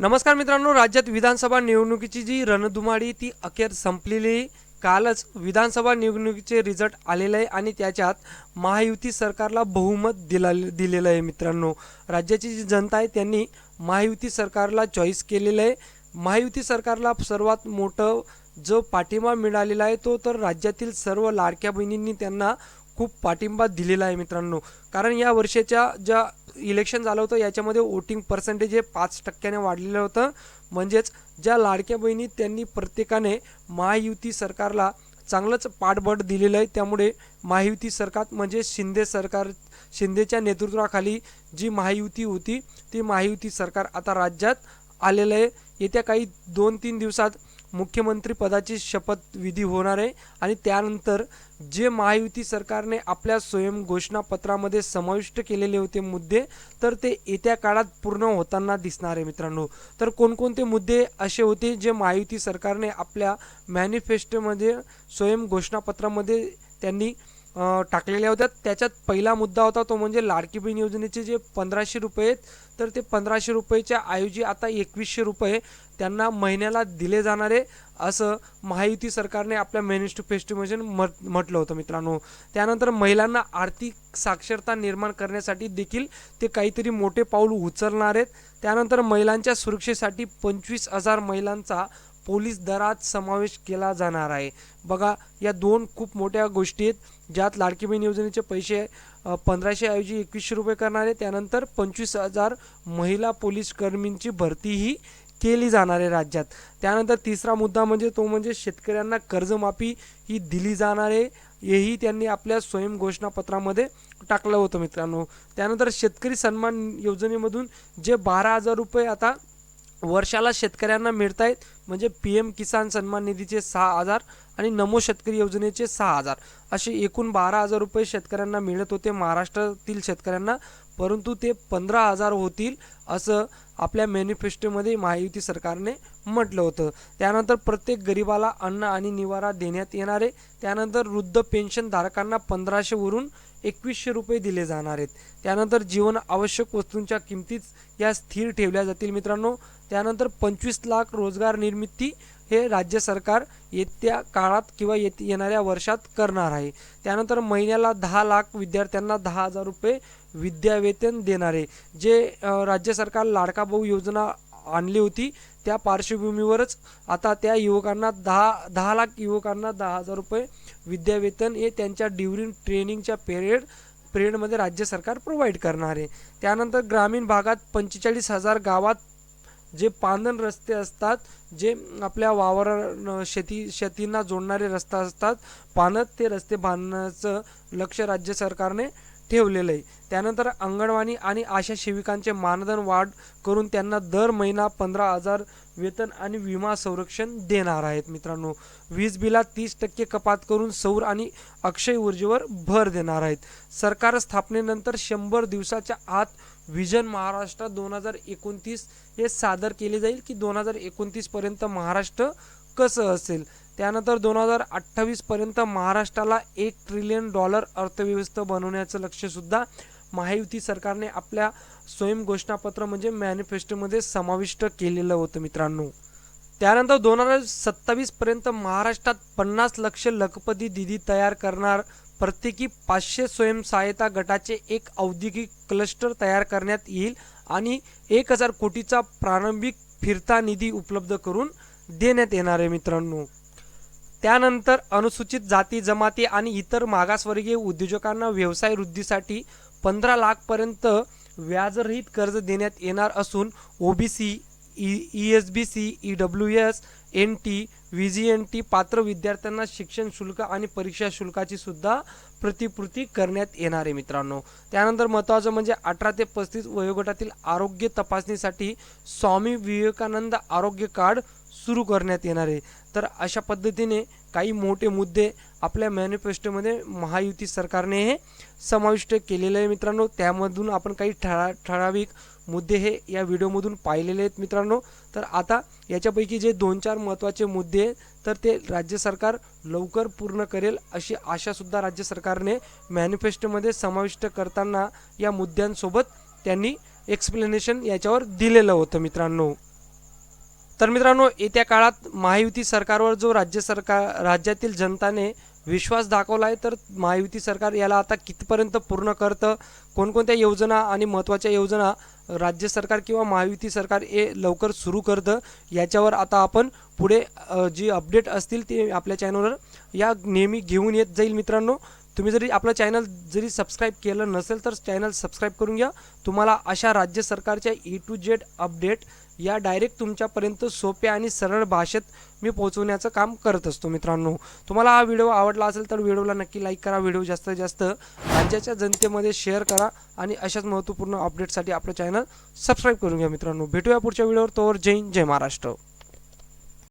नमस्कार मित्रांनो राज्यात विधानसभा निवडणुकीची जी रणधुमाळी ती अखेर संपलेली कालच विधानसभा निवडणुकीचे रिझल्ट आलेले आहे आणि त्याच्यात महायुती सरकारला बहुमत दिला दिलेलं आहे मित्रांनो. राज्याची जी जनता आहे त्यांनी महायुती सरकारला चॉईस केलेलं आहे. महायुती सरकारला सर्वात मोठं जो पाठिंबा मिळालेला आहे तो तर राज्यातील सर्व लाडक्या बहिणींनी त्यांना खूप पाठिंबा दिलेला आहे मित्रांनो. कारण या वर्षाच्या ज्या इलेक्शन झालं होतं याच्यामध्ये वोटिंग पर्सेंटेज हे पाच टक्क्याने वाढलेलं होतं. म्हणजेच ज्या लाडक्या बहिणी त्यांनी प्रत्येकाने महायुती सरकारला चांगलंच पाठबळ दिलेलं आहे त्यामुळे महायुती सरकार म्हणजे शिंदे सरकार शिंदेच्या नेतृत्वाखाली जी महायुती होती ती महायुती सरकार आता राज्यात आलेलं आहे. येत्या काही दोन तीन दिवसात मुख्यमंत्रीपदाची शपथविधी होणार आहे आणि त्यानंतर जे महायुती सरकारने आपल्या स्वयं घोषणापत्रामध्ये समाविष्ट केलेले होते मुद्दे तर ते येत्या काळात पूर्ण होताना दिसणार आहे मित्रांनो. तर कोणकोणते मुद्दे असे होते जे महायुती सरकारने आपल्या मॅनिफेस्टोमध्ये स्वयं घोषणापत्रामध्ये त्यांनी टाकलेल्या होत्या. त्याच्यात पहिला मुद्दा होता तो म्हणजे लाडकी बहीण योजनेचे जे पंधराशे रुपये आहेत तर ते पंधराशे रुपयेच्या ऐवजी आता एकवीसशे रुपये त्यांना महिन्याला दिले जाणारे असं महायुती सरकारने आपल्या मॅनिफेस्टोमध्ये म्हट म्हटलं होतं मित्रांनो. त्यानंतर महिलांना आर्थिक साक्षरता निर्माण करण्यासाठी देखील ते काहीतरी मोठे पाऊल उचलणार आहेत. त्यानंतर महिलांच्या सुरक्षेसाठी पंचवीस हजार महिलांचा पोलीस दरात समावेश केला जाणार आहे. बघा या दोन खूप मोठ्या गोष्टी आहेत ज्यात लाडकी बहीण योजनेचे पैसे पंधराशे ऐवजी एकवीसशे रुपये करणार आहे. त्यानंतर पंचवीस हजार महिला पोलीस कर्मींची भरतीही केली जाणार आहे राज्यात. त्यानंतर तिसरा मुद्दा म्हणजे तो म्हणजे शेतकऱ्यांना कर्जमाफी ही दिली जाणार आहे. हेही त्यांनी आपल्या स्वयं घोषणापत्रामध्ये टाकलं होतं मित्रांनो. त्यानंतर शेतकरी सन्मान योजनेमधून जे बारा हजार रुपये आता वर्षाला शेतकऱ्यांना मिळत आहेत म्हणजे पी एम किसान सन्मान निधीचे सहा हजार आणि नमो शेतकरी योजनेचे सहा हजार. असे एकूण बारा हजार रुपये शेतकऱ्यांना मिळत होते महाराष्ट्रातील शेतकऱ्यांना परंतु ते पंधरा हजार होतील असं आपल्या मॅनिफेस्टोमध्ये महायुती सरकारने म्हटलं होतं. त्यानंतर प्रत्येक गरिबाला अन्न आणि निवारा देण्यात येणार आहे. त्यानंतर वृद्ध पेन्शन धारकांना पंधराशेवरून एकवीसशे रुपये दिले जाणार आहेत. त्यानंतर जीवन आवश्यक वस्तूंच्या किमतीच या स्थिर ठेवल्या जातील मित्रांनो. त्यानंतर पंचवीस लाख रोजगार निर्मिती हे राज्य सरकार येत्या काळात किंवा येत येणाऱ्या वर्षात करणार आहे. त्यानंतर महिन्याला दहा लाख विद्यार्थ्यांना दहा हजार रुपये विद्यावेतन देणारे जे राज्य सरकार लाडका भाऊ योजना आणली होती त्या पार्श्वभूमीवरच आता त्या युवकांना दहा दहा लाख युवकांना दहा हजार रुपये विद्यावेतन हे त्यांच्या ड्युरिंग ट्रेनिंगच्या पिरियड पिरियडमध्ये राज्य सरकार प्रोव्हाइड करणार आहे. त्यानंतर ग्रामीण भागात पंचेचाळीस हजार गावात जे पानन रस्ते असतात जे आपल्या वावर शेती शेतींना जोडणारे रस्ता असतात पानत ते रस्ते बांधण्याचं लक्ष राज्य सरकारने ठेवलेलं आहे. त्यानंतर अंगणवाडी आणि आशा सेविकांचे मानधन वाढ करून त्यांना दर महिना पंधरा हजार वेतन आणि विमा संरक्षण देणार आहेत मित्रांनो. वीज बिलात तीस टक्के कपात करून सौर आणि अक्षय ऊर्जेवर भर देणार आहेत. सरकार स्थापनेनंतर शंभर दिवसाच्या आत विजन महाराष्ट्र दोन हजार एकोणतीस हे सादर केले जाईल की दोन हजार एकोणतीसपर्यंत महाराष्ट्र कसं असेल? त्यानंतर दोन हजार अठ्ठावीसपर्यंत महाराष्ट्राला एक ट्रिलियन डॉलर अर्थव्यवस्था बनवण्याचं लक्षसुद्धा महायुती सरकारने आपल्या स्वयं घोषणापत्र म्हणजे मॅनिफेस्टोमध्ये समाविष्ट केलेलं होतं मित्रांनो. त्यानंतर दोन हजार सत्तावीसपर्यंत महाराष्ट्रात पन्नास लक्ष लखपती दिदी तयार करणार प्रत्येकी पाचशे स्वयंसहायता गटाचे एक औद्योगिक क्लस्टर तयार करण्यात येईल आणि एक हजार कोटीचा प्रारंभिक फिरता निधी उपलब्ध करून देण्यात येणार आहे मित्रांनो. त्यानंतर अनुसूचित जाती जमाती आणि इतर मागासवर्गीय उद्योजकांना व्यवसाय वृद्धीसाठी पंधरा लाखपर्यंत व्याजरहित कर्ज देण्यात येणार असून OBC E S B C E W S N T V J N T पात्र विद्यार्थ्यांना शिक्षण शुल्क आणि परीक्षा शुल्काची सुद्धा प्रतिपूर्ती करण्यात येणार आहे मित्रांनो. त्यानंतर महत्त्वाचं म्हणजे अठरा ते पस्तीस वयोगटातील आरोग्य तपासणीसाठी स्वामी विवेकानंद आरोग्य कार्ड सुरू करण्यात येणार आहे. तर अशा पद्धतीने काही मोठे मुद्दे आपल्या मॅनिफेस्टोमध्ये महायुती सरकारने हे समाविष्ट केलेले आहे मित्रांनो. त्यामधून आपण काही ठरा ठराविक मुद्दे हे या व्हिडिओमधून पाहिलेले आहेत मित्रांनो. तर आता याच्यापैकी जे दोन चार महत्त्वाचे मुद्दे आहेत, तर ते राज्य सरकार लवकर पूर्ण करेल अशी आशासुद्धा राज्य सरकारने मॅनिफेस्टोमध्ये समाविष्ट करताना या मुद्द्यांसोबत त्यांनी एक्सप्लेनेशन याच्यावर दिलेलं होतं मित्रांनो. तर मित्रांनो येत्या काळात महायुती सरकारवर जो राज्य सरकार राज्यातील जनताने विश्वास दाखवला आहे तर महायुती सरकार याला आता कितपर्यंत पूर्ण करतं कोणकोणत्या योजना आणि महत्त्वाच्या योजना राज्य सरकार किंवा महायुती सरकार हे लवकर सुरू करतं याच्यावर आता आपण पुढे जी अपडेट असतील ते आपल्या चॅनलवर या नेहमी घेऊन येत जाईल मित्रांनो. तुम्ही जरी आपलं चॅनल जरी सबस्क्राईब केलं नसेल तर चॅनल सबस्क्राईब करून घ्या. तुम्हाला अशा राज्य सरकारच्या ए टू जेड अपडेट या डायरेक्ट तुमच्यापर्यंत सोप्या आणि सरळ भाषेत मी पोहोचवण्याचं काम करत असतो मित्रांनो. तुम्हाला हा व्हिडिओ आवडला असेल तर व्हिडिओला नक्की लाईक करा. व्हिडिओ जास्तीत जास्त राज्याच्या जनतेमध्ये शेअर करा आणि अशाच महत्त्वपूर्ण अपडेटसाठी आपलं चॅनल सबस्क्राईब करून घ्या मित्रांनो. भेटूया पुढच्या व्हिडिओवर तोवर जय हिंद जय महाराष्ट्र.